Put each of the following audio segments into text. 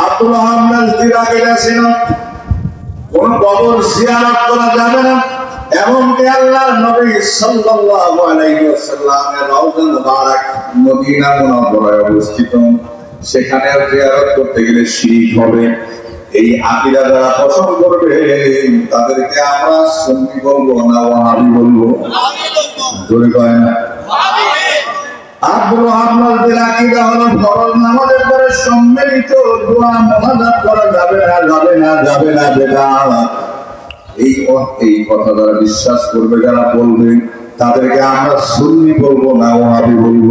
আব্দুল আহমদ দিরাকে গেছে কোন কবর জিয়ারত করা যাবে না। এমনকি আল্লাহর নবী সাল্লাল্লাহু আলাইহি ওয়াসাল্লামের রওজা মুবারক মদিনা মুনাওয়ারায় অবস্থিত। সেখানে জিয়ারত করতে গেলে শিরিক হবে। এই আকিদা যারা পোষণ করবে তাদেরকে আমরা সুন্নি বলব না ওয়াহাবি বলব। জোরে কয় না? আব্দুল হলো ফরজ নামাজের সম্মিলিত দোয়া মোনাজাত করা যাবে না যাবে না যাবে না বেদাত এই এই কথা যারা বিশ্বাস করবে, যারা বলবে, তাদেরকে আমরা সুন্নি বলব না ওহাবি বলব।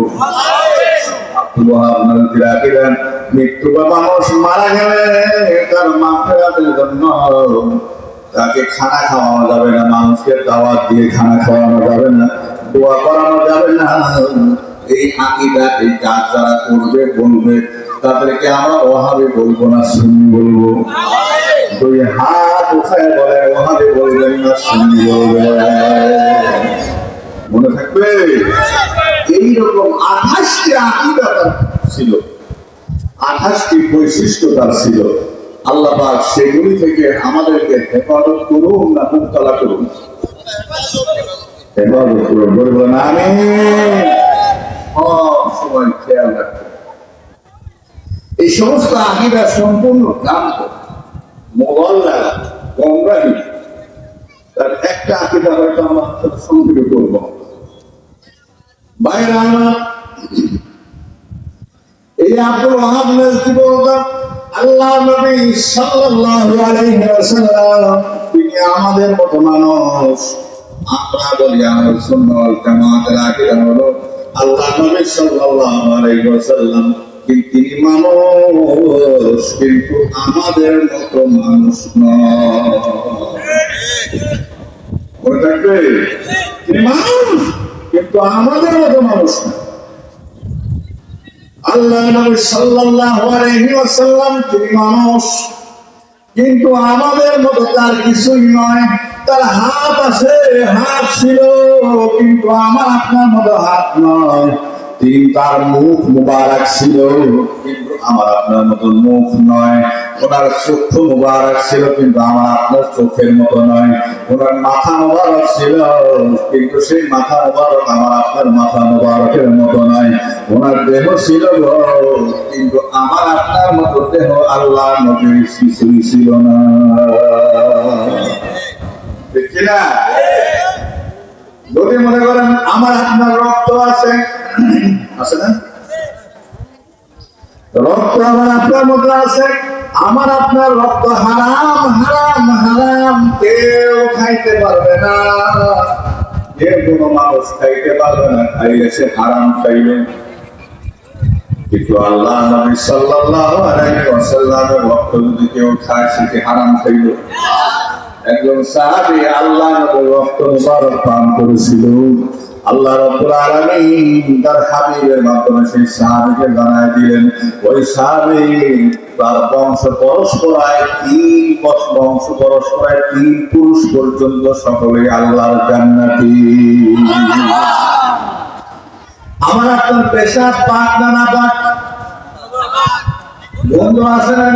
মৃত্যু বা মানুষ মারা গেলে তার মাফেরাতের জন্য তাকে খানা খাওয়ানো যাবে না, মানুষকে দাওয়াত দিয়ে খানা খাওয়ানো যাবে না, দোয়া করানো যাবে না। এই আকিদা, এই কাজ যারা করবে, বলবে তাদেরকে আমরা ওহাবে বলব না সুন্নি বলব। দুই হাত উঠায় বলে, ওহাবে বলবেন না সুন্নি বলবেন। মনে থাকবে? এইরকম আঠাশটি আকিদা তার ছিল। আঠাশটি বৈশিষ্ট্য তার ছিল। আল্লাহ পাক সেগুলি থেকে আমাদেরকে হেফাজত করুন না মুক্তলা করুন। হেফাজত করুন বলবেন আমি সব সময় খেয়াল এই সমস্ত আকিদা সম্পূর্ণ ভ্রান্ত। লাগা গঙ্গাহী তার একটা আকিদা হয়তো আমরা বাইরে আমার এই আব্দুল নজদি বলতাম আল্লাহ নবী সাল্লাল্লাহু আলাইহি ওয়াসাল্লাম তিনি আমাদের মতো মানুষ। আমরা বলি সুন্নাত জামাতের আকীদা হলো আল্লাহ নবী সাল্লাল্লাহু আলাইহি ওয়াসাল্লাম কিন্তু মানুষ, কিন্তু আমাদের মতো মানুষ নয়। মনে মানুষ, কিন্তু আমাদের মতো মানুষ না। আল্লাহ নবী তিনি মানুষ, কিন্তু আমাদের মতো তার কিছুই নয়। তার হাত আছে, হাত ছিল, কিন্তু আমার আপনার মতো হাত নয়। তিনি তার মুখ মুবারক ছিল। কিন্তু আমার আপনার মতো মুখ নয়। ওনার চক্ষু মুবারক ছিল, কিন্তু আমার আপনার চোখের মতো নয়। ওনার মাথা মুবারক ছিল, কিন্তু সেই মাথা মুবারক আমার আপনার মাথা মুবারকের মতো নয়। ওনার দেহ ছিল কিন্তু আমার আপনার মতো দেহ আল্লাহ নবীর কিছুই ছিল না। ঠিক না যদি মনে করেন, আমার আপনার রক্ত আছে রক্ত আমার আপনার মধ্যে আছে, আমার আপনার রক্ত হারাম হারাম হারাম, কেউ খাইতে পারবে না। যে কোনো মানুষ খাইতে পারবে না খাইলে সে হারাম খাইবে। কিন্তু আল্লাহ নবী সাল্লাল্লাহু আলাইহি ওয়াসাল্লামের রক্ত যদি কেউ খায়, সে হারাম খাইবে? একজন সাহাবী আল্লাহ নবীর রক্ত মুবারক পান করেছিল। আল্লাহ সকলেই আল্লাহর জান্নাতি। আমার আপনার পেশা পাক না না পাক? বন্ধ আছে না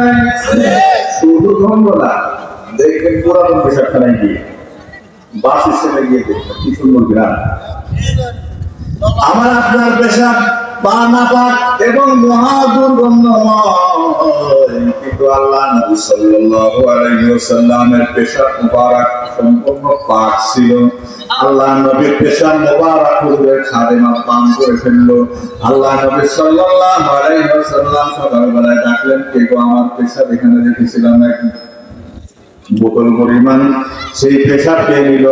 শুধু ধন্দ না। দেখবেন পুরাতন পেশাখানায় গিয়ে বাস স্ট্যান্ডে গিয়ে দেখবেন কি সুন্দর গ্রাম। আমার আপনার পেশা পা না পাক এবং মহা দুর্গন্ধময় কিন্তু আল্লাহ নবী সাল্লাল্লাহু আলাইহি ওয়াসাল্লামের পেশা মুবারক সম্পূর্ণ পাক ছিল। আল্লাহ নবীর পেশা মুবারক হুজুরের খাদেমা পান করে ফেলল। আল্লাহ নবী সাল্লাল্লাহু আলাইহি ওয়াসাল্লাম সকালবেলায় ডাকলেন, কে গো আমার পেশা এখানে রেখেছিলাম নাকি? বোতল পরিমাণ সেই পেশাব পেয়ে নিল।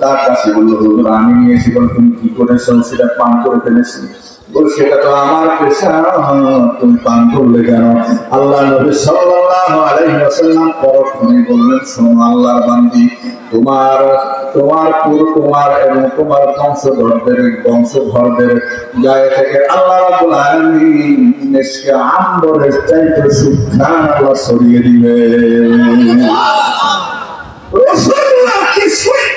তার কাছে বলল, হুজুর, আমি নিয়েছি তুমি কি করেছ? সেটা পান করে ফেলেছি। সেটা তো আমার পেশা। তুমি পান করলে কেন? আল্লাহ নবী সাল্লাল্লাহু আলাইহি ওয়াসাল্লাম পরক্ষণে বললেন, শোনো আল্লাহর বান্দি, তোমার তোমার পুর তোমার এবং তোমার বংশধরদের বংশধরদের গায়ে থেকে আল্লাহ রাব্বুল আলামিন আম্বরের চাইতে সুবহানাল্লাহ ছড়িয়ে দিবে রাসূলুল্লাহ কিছুই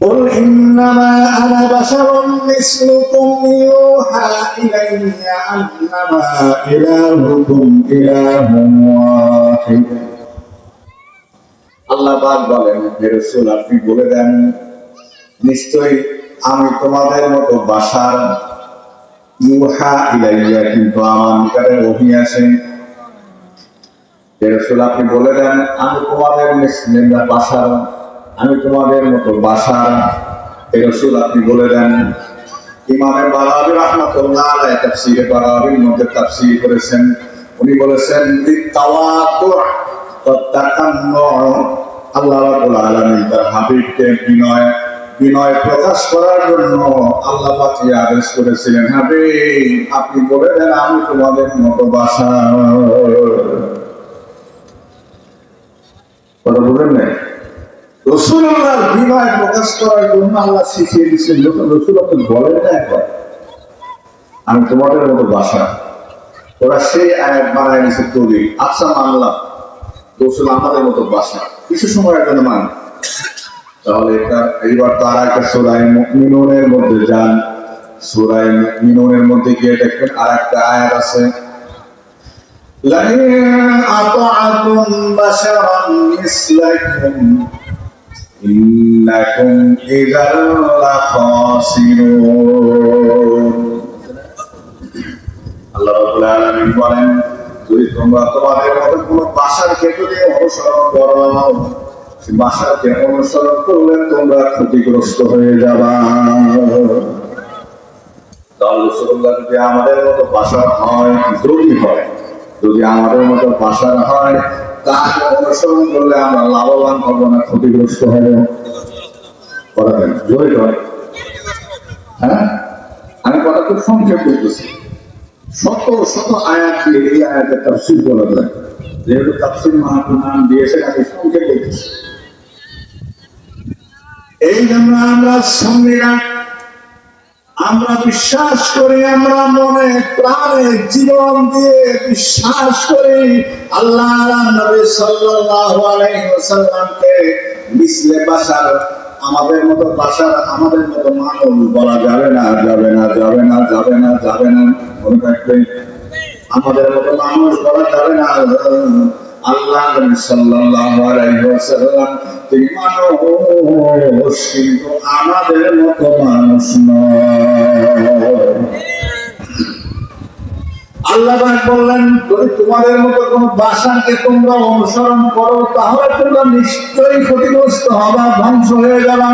قل إنما أنا بشر مثلكم يوحى إلي أنما إلهكم إله واحد আল্লাহ পাক বলেন হে রাসূল আপনি বলে দেন নিশ্চয়ই আমি তোমাদের মতো বাসার ইউহা ইলাইয়া কিন্তু আমার নিকটে ওহি আসে রাসূল আপনি বলে দেন, আমি তোমাদের মিসলিমরা বাসার, আমি তোমাদের মতো বাসার। রাসূল আপনি বলে দেন ইমামে বাগাবি রহমাতুল্লাহ আলাইহি তাফসীরে মধ্যে তাফসীর করেছেন। উনি বলেছেন আল্লাহ রাব্বুল আলামিন তার হাবিবকে বিনয় বিনয় প্রকাশ করার জন্য আল্লাহ পাকি আদেশ করেছিলেন। হাবিব, আপনি বলে দেন, আমি তোমাদের মতো বাসা কথা না প্রকাশ করার জন্য আল্লাহ শিখিয়ে দিচ্ছেন যখন রসুল আপনি বলেন না একবার। আমি তোমাদের মতো বাসা। ওরা সেই আয়াত বানায় নিছে তৈরি আচ্ছা মানলাম। রসুল আমাদের মতো বাসা। কিছু সময়ের জন্য মান। তাহলে এটা এইবার তার একটা সোরাই মিনুনের মধ্যে যান। সোরাই মিনুনের মধ্যে গিয়ে দেখবেন আর একটা আয়াত আছে। لئن أطعتم بشرا مثلكم إنكم إذا لخاسرون আল্লাহ রাব্বুল আলামিন বলেন যদি তোমরা তোমাদের মতো কোনো বাসারকে যদি অনুসরণ করো সেই বাসারকে অনুসরণ করলে তোমরা ক্ষতিগ্রস্ত হয়ে যাবা তাহলে রাসূলুল্লাহ যদি আমাদের মতো বাসার হয় যদি হয় যদি আমাদের মতো বাসার হয় তাকে অনুসরণ করলে আমরা লাভবান হব না, ক্ষতিগ্রস্ত হব। করাবেন। জয় হয়? আমি কথা খুব সংক্ষেপ করতেছি শত শত আয়াত দিয়ে এই আয়াতের তাফসির করা যায়। যেহেতু তাফসির মাহাতুর নাম দিয়েছে আমি সংক্ষেপ করতেছি এই জন্য আমরা সঙ্গীরা আমরা বিশ্বাস করি, আমরা মনে প্রাণে জীবন দিয়ে বিশ্বাস করি। আল্লাহ নবী সাল্লাল্লাহু বাশার আমাদের মতো বাশার আমাদের মতো মানুষ বলা যাবে না যাবে না যাবে না যাবে না যাবে না। আমাদের মতো মানুষ বলা যাবে না। আল্লাহ নবী কিন্তু আমাদের মতো মানুষ আল্লাহ বললেন, যদি তোমাদের মতো কোন বাসাকে তোমরা অনুসরণ করো, তাহলে তোমরা নিশ্চয়ই ক্ষতিগ্রস্ত হবা, ধ্বংস হয়ে যাবা।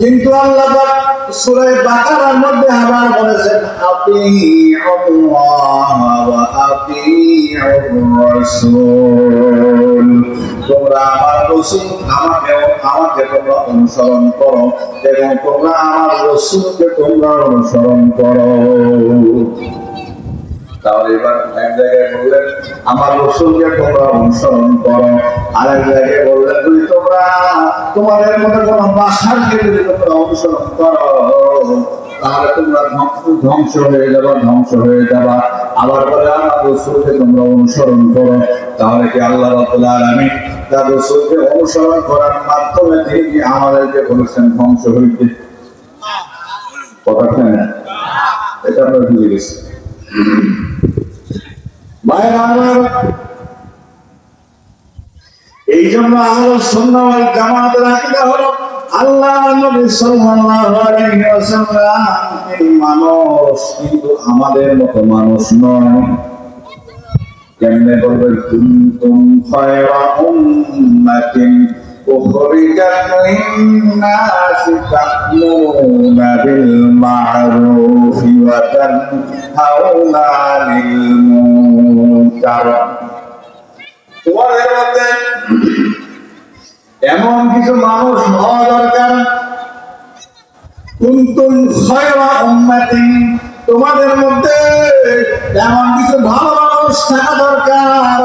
কিন্তু আল্লাহ বলেছেন তোমরা আমার রাসূল, আমাকে আমাকে তোমরা অনুসরণ করো এবং তোমরা আমার রাসূলকে তোমরা অনুসরণ করো। তাহলে এবার এক জায়গায় বললেন, আমার রসুলকে তোমরা অনুসরণ করো। আর এক জায়গায় বললেন যদি তোমরা তোমাদের মধ্যে কোনো বাসারকে যদি তোমরা অনুসরণ করো? তাহলে তোমরা ধ্বংস হয়ে যাবা, ধ্বংস হয়ে যাবা। আবার বলে আমার রসুলকে তোমরা অনুসরণ করো। তাহলে কি আল্লাহ রাব্বুল আলামিন তার রসুলকে অনুসরণ করার মাধ্যমে তিনি আমাদেরকে বলেছেন ধ্বংস হইতে? কথা এটা আমরা বুঝে গেছি। এই জন্য আলো সন্ন্যাওয়াল জামাতের আকিদা হলো আল্লাহ নবী সাল্লাল্লাহু আলাইহি ওয়াসাল্লাম মানুষ কিন্তু আমাদের মতো মানুষ নয়। কেমনে বলবেন কুনতুম খায়রা উম্মাতিন উখরিজাত লিন-নাসি তা'মুরুনা বিল মা'রুফি ওয়া তানহাউনা আনিল মুনকার তোমাদের মধ্যে এমন কিছু মানুষ হওয়া দরকার। তোমাদের মধ্যে এমন কিছু ভালো মানুষ থাকা দরকার।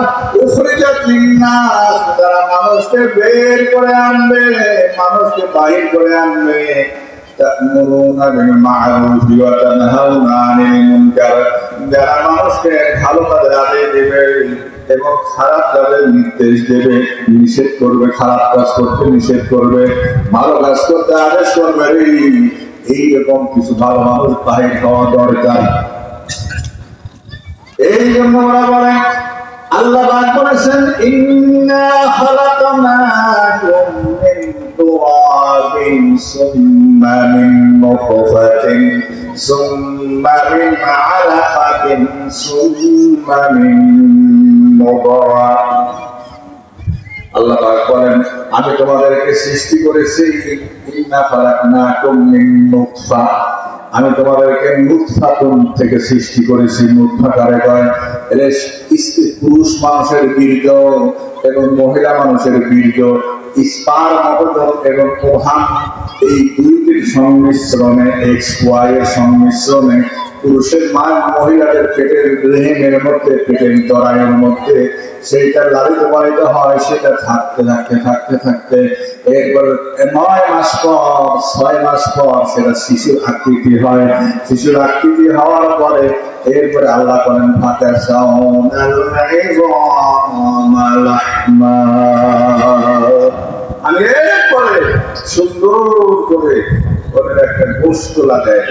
তারা মানুষকে বের করে আনবে, মানুষকে বাহির করে আনবে। تأمرون بالمعروف وتنهون عن المنكر যারা মানুষকে ভালো কাজের আদেশ দেবে এবং খারাপ কাজের নির্দেশ দেবে নিষেধ করবে খারাপ কাজ করতে নিষেধ করবে ভালো কাজ করতে আদেশ করবে এই- এইরকম কিছু ভালো মানুষ বাহির হওয়া দরকার এই জন্য ওরা বলে আল্লাহ পাক বলেছেন ইন্না খালাকনাকুম মিন তুরাবিন সুম্মা মিন নুতফাতিন সুম্মা মিন আলাকাতিন সুম্মা মিন মুদরা আল্লাহ পাক বলেন, আমি তোমাদেরকে সৃষ্টি করেছি। ইন্না খালাকনাকুম মিন নুতফা। আমি তোমাদেরকে থেকে সৃষ্টি করেছি? কারে কয়? স্ত্রী পুরুষ মানুষের বীর্য এবং মহিলা মানুষের বীর্য এবং প্রধান। এই দুইটির সংমিশ্রণে এক্স ওয়াই এর সংমিশ্রণে পুরুষের মা মহিলাদের পেটের রেহেমের মধ্যে, পেটের তরাইয়ের মধ্যে সেইটা লালিত পালিত হয়, সেটা থাকতে থাকতে থাকতে থাকতে এরপর নয় মাস পর, ছয় মাস পর সেটা শিশুর আকৃতি হয়। শিশুর আকৃতি হওয়ার পরে এরপরে আল্লাহ করেন ফাঁকা আমি এরপরে সুন্দর করে ওদের একটা গোস্ত লাগাই